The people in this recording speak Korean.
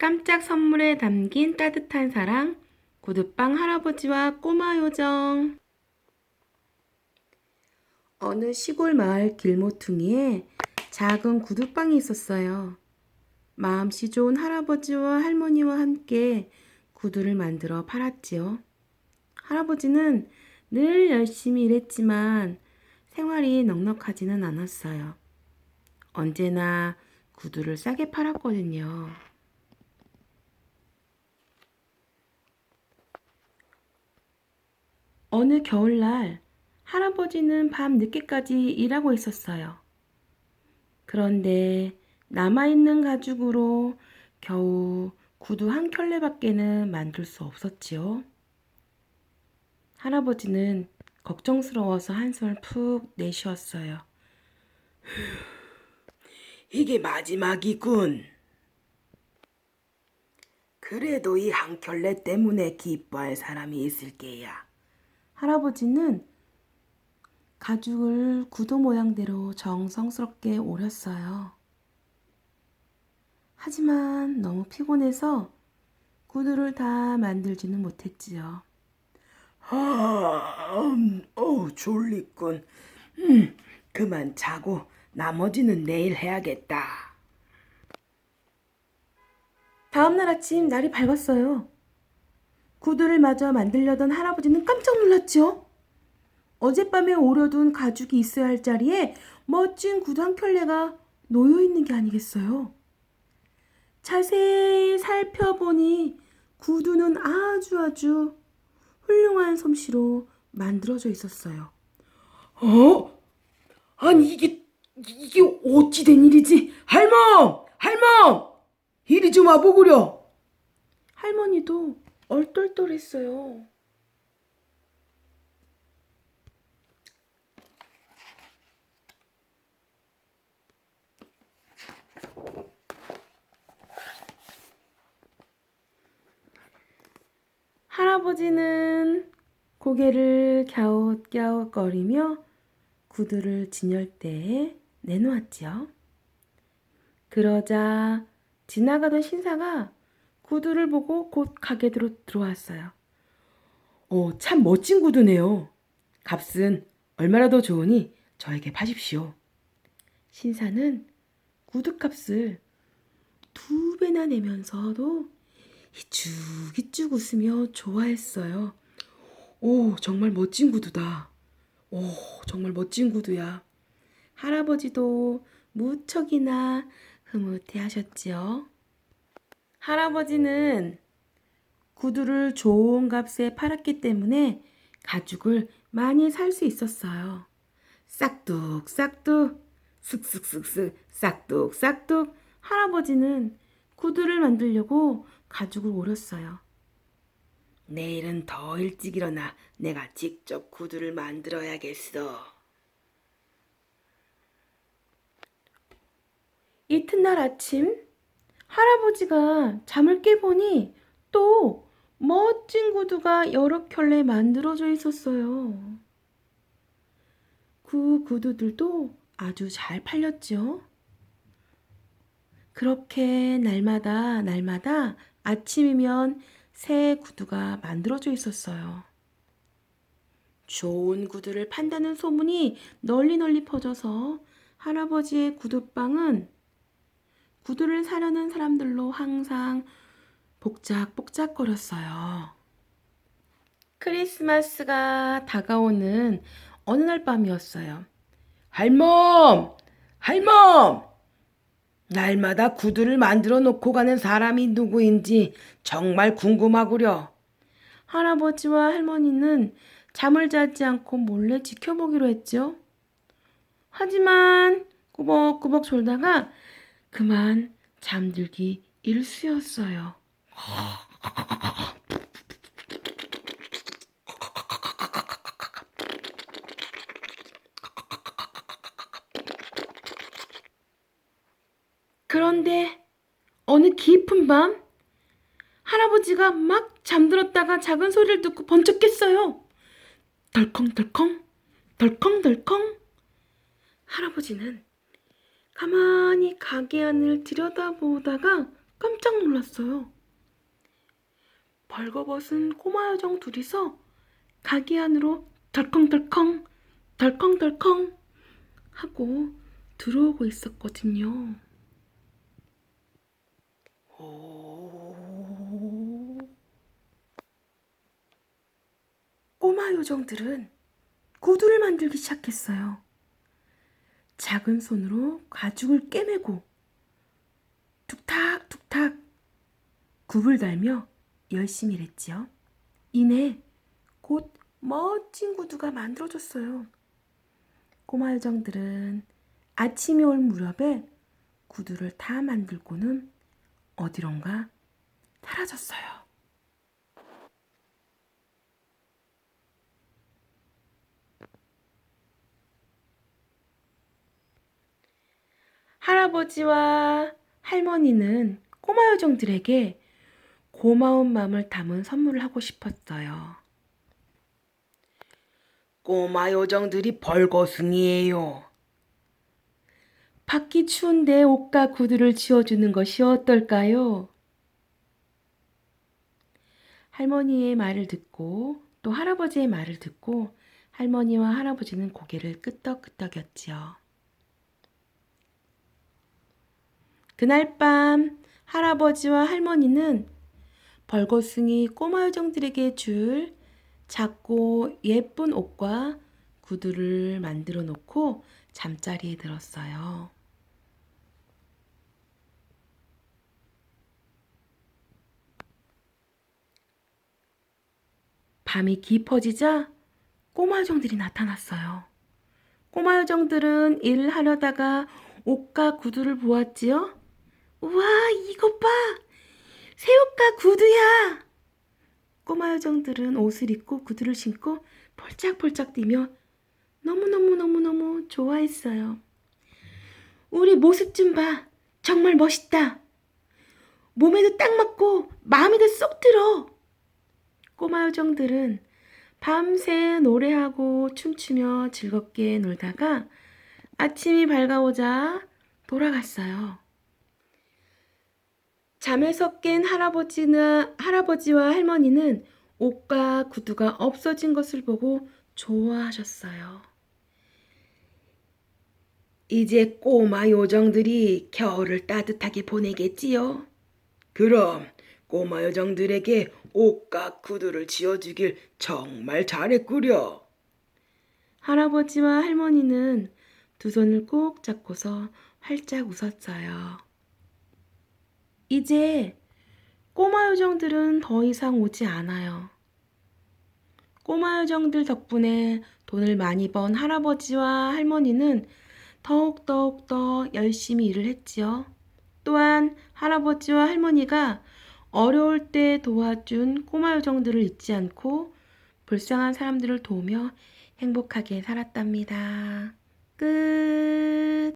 깜짝 선물에 담긴 따뜻한 사랑, 구두빵 할아버지와 꼬마 요정. 어느 시골 마을 길모퉁이에 작은 구두빵이 있었어요. 마음씨 좋은 할아버지와 할머니와 함께 구두를 만들어 팔았지요. 할아버지는 늘 열심히 일했지만 생활이 넉넉하지는 않았어요. 언제나 구두를 싸게 팔았거든요. 어느 겨울날 할아버지는 밤 늦게까지 일하고 있었어요. 그런데 남아있는 가죽으로 겨우 구두 한 켤레밖에는 만들 수 없었지요. 할아버지는 걱정스러워서 한숨을 푹 내쉬었어요. 이게 마지막이군. 그래도 이 한 켤레 때문에 기뻐할 사람이 있을 게야. 할아버지는 가죽을 구두 모양대로 정성스럽게 오렸어요. 하지만 너무 피곤해서 구두를 다 만들지는 못했지요. 아, 음, 어, 졸리군. 음, 그만 자고 나머지는 내일 해야겠다. 다음날 아침 날이 밝았어요. 구두를 마저 만들려던 할아버지는 깜짝 놀랐죠. 어젯밤에 오려둔 가죽이 있어야 할 자리에 멋진 구두 한 켤레가 놓여 있는 게 아니겠어요. 자세히 살펴보니 구두는 아주 아주 훌륭한 솜씨로 만들어져 있었어요. 어? 아니 이게 이게 어찌 된 일이지? 할멈, 할멈, 이리 좀 와보구려. 할머니도 얼떨떨했어요. 할아버지는 고개를 갸웃갸웃거리며 구두를 진열대에 내놓았지요. 그러자 지나가던 신사가 구두를 보고 곧 가게로 들어왔어요. 어, 참 멋진 구두네요. 값은 얼마나 더 좋으니 저에게 파십시오. 신사는 구두값을 두 배나 내면서도 이쭉이쭉 웃으며 좋아했어요. 오, 정말 멋진 구두다. 오, 정말 멋진 구두야. 할아버지도 무척이나 흐뭇해 하셨지요. 할아버지는 구두를 좋은 값에 팔았기 때문에 가죽을 많이 살 수 있었어요. 싹둑 싹둑, 쓱쓱쓱쓱, 싹둑 싹둑. 할아버지는 구두를 만들려고 가죽을 오렸어요. 내일은 더 일찍 일어나 내가 직접 구두를 만들어야겠어. 이튿날 아침 할아버지가 잠을 깨보니 또 멋진 구두가 여러 켤레 만들어져 있었어요. 그 구두들도 아주 잘 팔렸죠. 그렇게 날마다 날마다 아침이면 새 구두가 만들어져 있었어요. 좋은 구두를 판다는 소문이 널리 널리 퍼져서 할아버지의 구두방은 구두를 사려는 사람들로 항상 복작복작거렸어요. 크리스마스가 다가오는 어느 날 밤이었어요. 할멈! 할멈! 날마다 구두를 만들어 놓고 가는 사람이 누구인지 정말 궁금하구려. 할아버지와 할머니는 잠을 자지 않고 몰래 지켜보기로 했죠. 하지만 꾸벅꾸벅 졸다가 그만 잠들기 일쑤였어요. 그런데 어느 깊은 밤 할아버지가 막 잠들었다가 작은 소리를 듣고 번쩍 깼어요. 덜컹덜컹, 덜컹덜컹. 할아버지는 가만히 가게 안을 들여다보다가 깜짝 놀랐어요. 벌거벗은 꼬마 요정 둘이서 가게 안으로 덜컹덜컹 덜컹덜컹 하고 들어오고 있었거든요. 오, 꼬마 요정들은 구두를 만들기 시작했어요. 작은 손으로 가죽을 꿰매고 툭탁툭탁 굽을 달며 열심히 일했지요. 이내 곧 멋진 구두가 만들어졌어요. 꼬마 요정들은 아침이 올 무렵에 구두를 다 만들고는 어디론가 사라졌어요. 할아버지와 할머니는 꼬마 요정들에게 고마운 마음을 담은 선물을 하고 싶었어요. 꼬마 요정들이 벌거숭이에요. 밖이 추운데 옷과 구두를 지어주는 것이 어떨까요? 할머니의 말을 듣고 또 할아버지의 말을 듣고 할머니와 할아버지는 고개를 끄덕끄덕였지요. 그날 밤 할아버지와 할머니는 벌거숭이 꼬마 요정들에게 줄 작고 예쁜 옷과 구두를 만들어 놓고 잠자리에 들었어요. 밤이 깊어지자 꼬마 요정들이 나타났어요. 꼬마 요정들은 일을 하려다가 옷과 구두를 보았지요. 우와, 이것 봐! 새 옷과 구두야! 꼬마 요정들은 옷을 입고 구두를 신고 펄짝펄짝 뛰며 너무너무너무너무 좋아했어요. 우리 모습 좀 봐. 정말 멋있다. 몸에도 딱 맞고 마음에도 쏙 들어. 꼬마 요정들은 밤새 노래하고 춤추며 즐겁게 놀다가 아침이 밝아오자 돌아갔어요. 잠에서 깬 할아버지나 할아버지와 할머니는 옷과 구두가 없어진 것을 보고 좋아하셨어요. 이제 꼬마 요정들이 겨울을 따뜻하게 보내겠지요. 그럼 꼬마 요정들에게 옷과 구두를 지어주길 정말 잘했구려. 할아버지와 할머니는 두 손을 꼭 잡고서 활짝 웃었어요. 이제 꼬마 요정들은 더 이상 오지 않아요. 꼬마 요정들 덕분에 돈을 많이 번 할아버지와 할머니는 더욱더욱 더 열심히 일을 했지요. 또한 할아버지와 할머니가 어려울 때 도와준 꼬마 요정들을 잊지 않고 불쌍한 사람들을 도우며 행복하게 살았답니다. 끝.